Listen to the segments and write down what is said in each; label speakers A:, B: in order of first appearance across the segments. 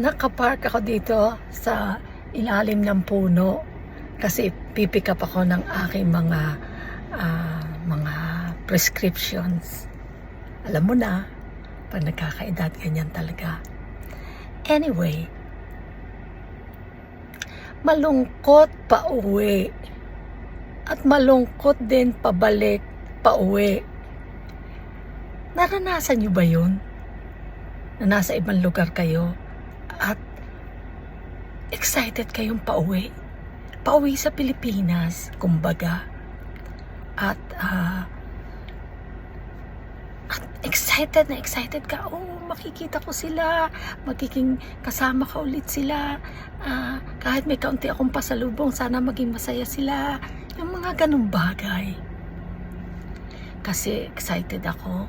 A: nakapark ako dito sa ilalim ng puno kasi pipick up ako ng aking mga ah, mga prescriptions. Alam mo na, pag nagkakaedad, ganyan talaga. Anyway, malungkot pa uwi at malungkot din pabalik pa uwi. Naranasan niyo ba yun? Na nasa ibang lugar kayo at excited kayong pauwi. Pauwi sa Pilipinas, kumbaga. At, ah, at excited na excited ka. Oh, makikita ko sila. Magiging kasama ka ulit sila. Ah, kahit may kaunti akong pasalubong, sana maging masaya sila. Yung mga ganong bagay. Kasi excited ako.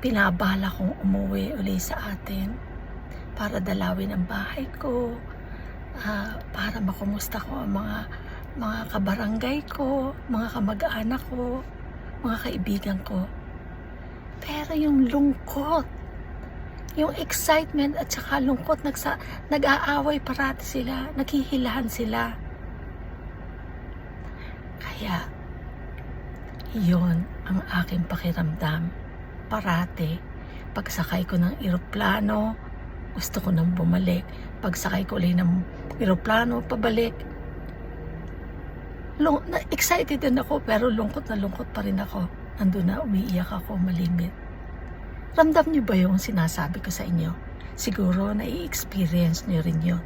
A: Pinabala kong umuwi uli sa atin para dalawin ang bahay ko, ah, para makumusta ko ang mga mga kabarangay ko, mga kamag-anak ko, mga kaibigan ko. Pero yung lungkot, yung excitement at saka lungkot, nagsa, nag-aaway parati sila, naghihilahan sila. Kaya, yon ang aking pakiramdam. Parate, pagsakay ko ng eroplano, gusto ko nang bumalik. Pagsakay ko ulit ng eroplano, pabalik. Lung, na, excited din ako, pero lungkot na lungkot pa rin ako. Nandun na, umiiyak ako, malimit. Ramdam niyo ba yung sinasabi ko sa inyo? Siguro na i-experience niyo rin yun.